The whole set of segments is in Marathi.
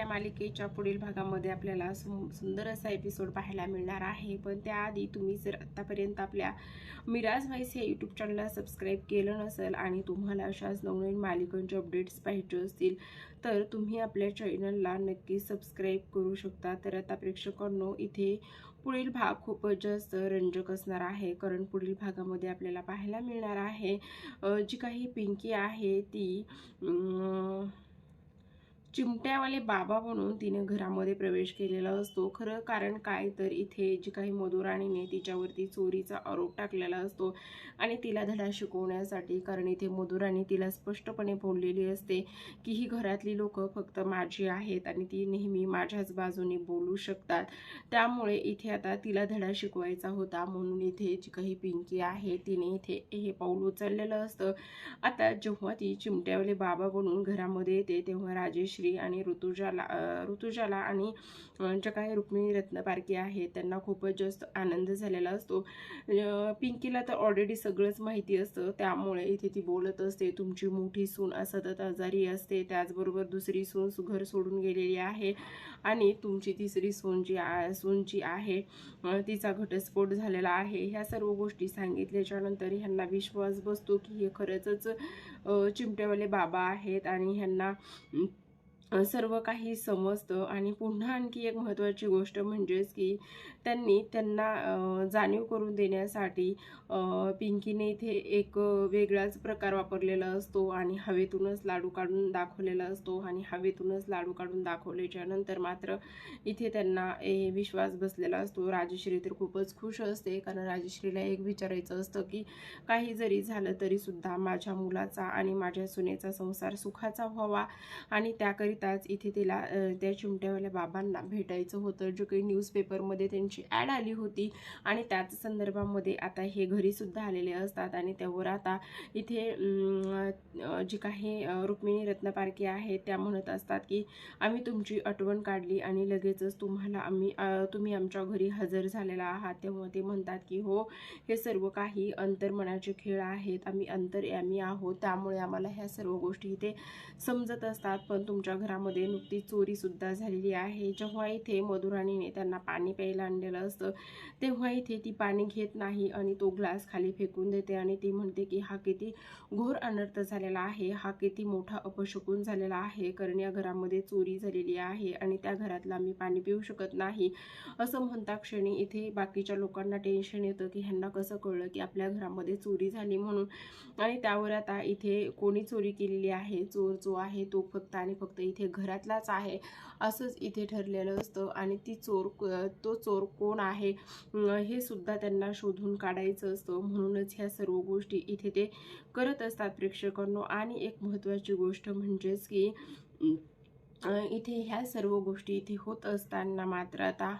या मालिकेच्या पुढील भागामध्ये आपल्याला सुंदर असा एपिसोड पाहायला मिळणार आहे. पण त्याआधी तुम्ही जर आत्तापर्यंत आपल्या मिराज व्हाईस या यूट्यूब चॅनलला सबस्क्राईब केलं नसेल आणि तुम्हाला अशाच नवनवीन मालिकांचे अपडेट्स पाहिजे असतील तर तुम्ही आपल्या चॅनलला नक्की सबस्क्राईब करू शकता. तर आता प्रेक्षकांनो इथे पुढील भाग खूपच जास्त रंजक असणार आहे. कारण पुढील भागामध्ये आपल्याला पाहायला मिळणार आहे जी काही पिंकी आहे ती चिमट्यावाले बाबा म्हणून तिने घरामध्ये प्रवेश केलेला असतो. खरं कारण काय तर इथे जी काही मधुराणीने तिच्यावरती चोरीचा आरोप टाकलेला असतो आणि तिला धडा शिकवण्यासाठी कारण इथे मधुराणी तिला स्पष्टपणे बोललेली असते की ही घरातली लोक फक्त माझी आहेत आणि ती नेहमी माझ्याच बाजूने बोलू शकतात. त्यामुळे इथे आता तिला धडा शिकवायचा होता म्हणून इथे जी काही पिंकी आहे तिने इथे हे पाऊल उचललेलं असतं. आता जेव्हा ती चिमट्यावाले बाबा बनून घरामध्ये येते तेव्हा राजेश श्री आणि ऋतुजाला ऋतुजाला आणि ज्या काही रुक्मिणी रत्नपारखी आहेत त्यांना खूपच जास्त आनंद झालेला असतो. पिंकीला तर ऑलरेडी सगळंच माहिती असतं. त्यामुळे इथे ती बोलत असते तुमची मोठी सून असतत आजारी असते. त्याचबरोबर दुसरी सून घर सोडून गेलेली आहे आणि तुमची तिसरी सून जी आ- सून जी आहे तिचा घटस्फोट झालेला आहे. ह्या सर्व गोष्टी सांगितल्याच्यानंतर ह्यांना विश्वास बसतो की हे खरंच चिमट्यावाले बाबा आहेत आणि ह्यांना सर्व काही समजतं. आणि पुन्हा आणखी एक महत्त्वाची गोष्ट म्हणजेच की त्यांनी त्यांना जाणीव करून देण्यासाठी पिंकीने इथे एक वेगळाच प्रकार वापरलेला असतो आणि हवेतूनच लाडू काढून दाखवलेला असतो आणि हवेतूनच लाडू काढून दाखवल्याच्या नंतर मात्र इथे त्यांना ए, विश्वास बसलेला असतो. राजश्री तर खूपच खुश असते. कारण राजश्रीला एक विचारायचं असतं की काही जरी झालं तरीसुद्धा माझ्या मुलाचा आणि माझ्या सुनेचा संसार सुखाचा व्हावा आणि त्याकरिता येताच इथे तिला त्या चिमट्यावाल्या बाबांना भेटायचं होतं. जो काही न्यूजपेपरमध्ये त्यांची ॲड आली होती. आणि त्याच संदर्भामध्ये आता हे घरीसुद्धा आलेले असतात. आणि त्यावर आता इथे जी काही रुक्मिणी रत्नपारखी आहेत त्या म्हणत असतात की आम्ही तुमची आठवण काढली आणि लगेचच तुम्हाला आम्ही तुम्ही आमच्या घरी हजर झालेला आहात. तेव्हा ते म्हणतात की हो हे सर्व काही अंतर्मनाचे खेळ आहेत. आम्ही अंतरयामी आहोत. त्यामुळे आम्हाला ह्या सर्व गोष्टी इथे समजत असतात. पण तुमच्या घरामध्ये नुकतीच चोरीसुद्धा झालेली आहे. जेव्हा इथे मधुराणीने त्यांना पाणी प्यायला आणलेलं असतं तेव्हा इथे ती पाणी घेत नाही आणि तो ग्लास खाली फेकून देते आणि ती म्हणते की हा किती घोर अनर्थ झालेला आहे. हा किती मोठा अपशकून झालेला आहे. कारण या घरामध्ये चोरी झालेली आहे आणि त्या घरातलं आम्ही पाणी पिऊ शकत नाही. असं म्हणता क्षणी इथे बाकीच्या लोकांना टेन्शन येतं की ह्यांना कसं कळलं की आपल्या घरामध्ये चोरी झाली म्हणून? आणि त्यावर आता इथे कोणी चोरी केलेली आहे. चोर जो आहे तो फक्त आणि फक्त इथे घरातलाच आहे. असंच इथे ठरलेलं असतं आणि ती चोर तो चोर कोण आहे? हे सुद्धा त्यांना शोधून काढायचं असतं. म्हणूनच ह्या सर्व गोष्टी इथे ते करत असतात प्रेक्षकांनो. आणि एक महत्त्वाची गोष्ट म्हणजेच की इथे ह्या सर्व गोष्टी इथे होत असताना मात्र आता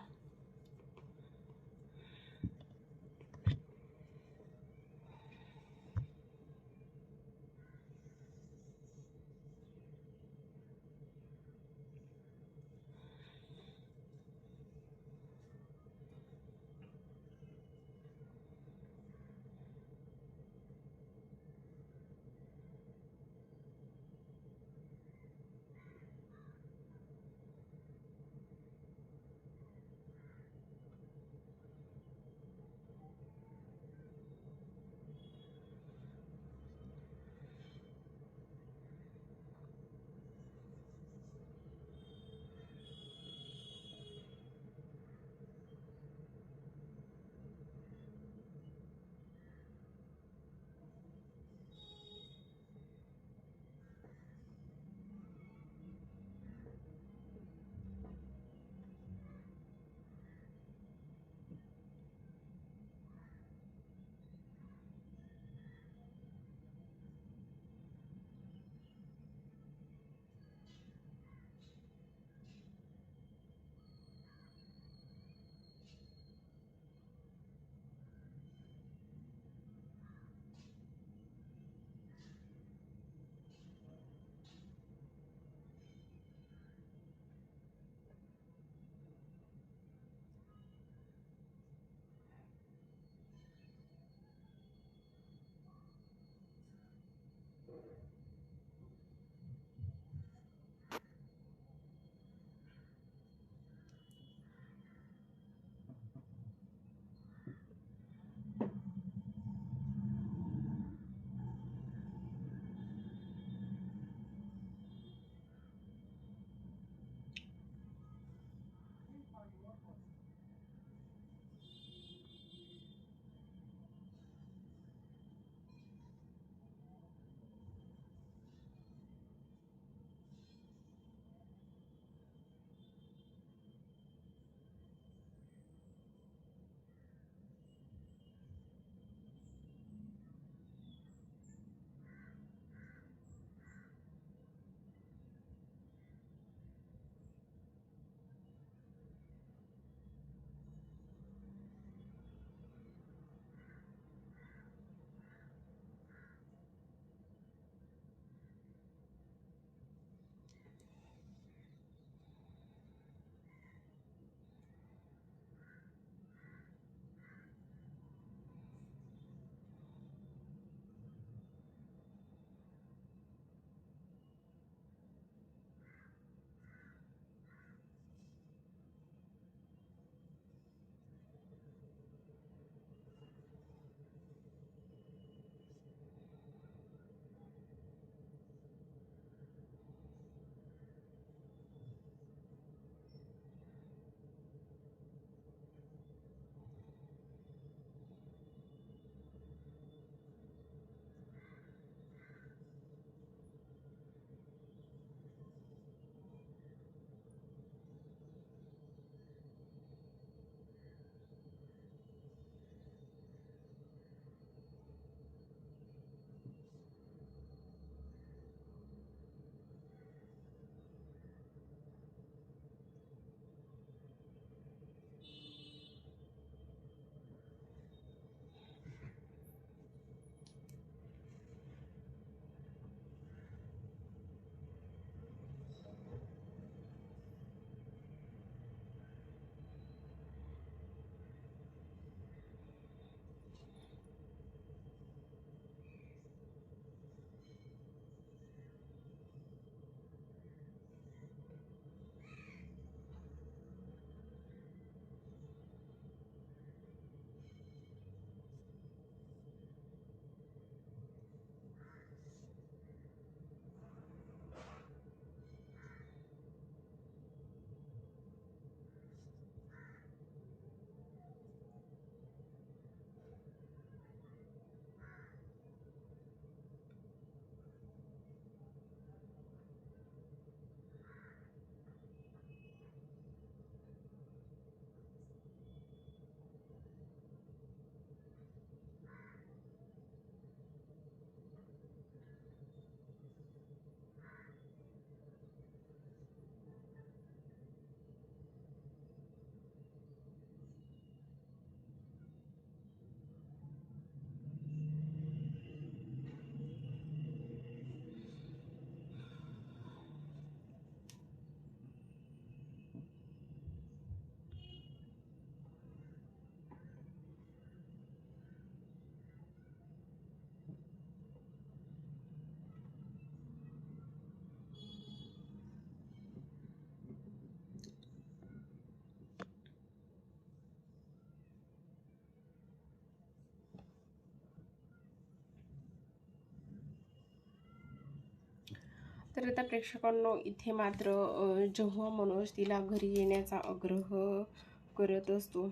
तर आता प्रेक्षकांनो इथे मात्र जेव्हा मनोज तिला घरी येण्याचा आग्रह करत असतो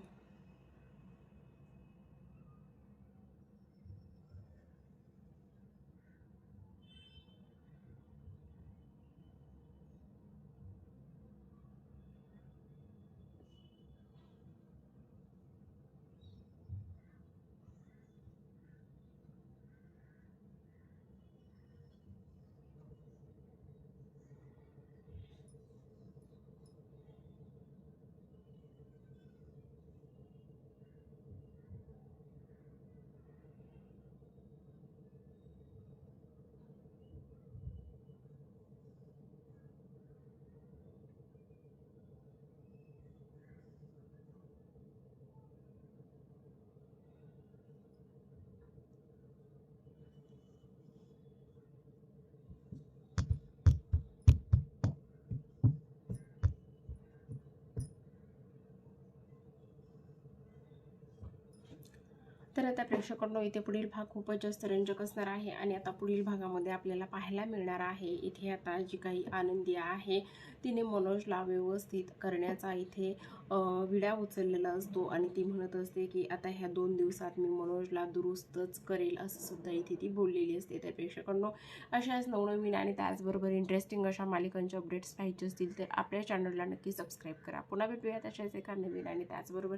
आता प्रेक्षकांनो इथे पुढील भाग खूपच जास्त रंजक असणार आहे आणि आता पुढील भागामध्ये आपल्याला पाहायला मिळणार आहे. इथे आता जी काही आनंदी आहे तिने मनोजला व्यवस्थित करण्याचा इथे विडा उचललेला असतो आणि ती म्हणत असते की आता ह्या दोन दिवसात मी मनोजला दुरुस्तच करेल असं सुद्धा इथे ती बोललेली असते तर प्रेक्षकांनो. अशाच नवनवीन आणि त्याचबरोबर इंटरेस्टिंग अशा मालिकांचे अपडेट्स पाहिजे असतील तर आपल्या चॅनलला नक्की सबस्क्राईब करा. पुन्हा भेटूयात अशाच एका नवीन आणि त्याचबरोबर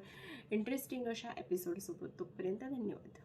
इंटरेस्टिंग अशा एपिसोडसोबत तोपर्यंत धन्यवाद.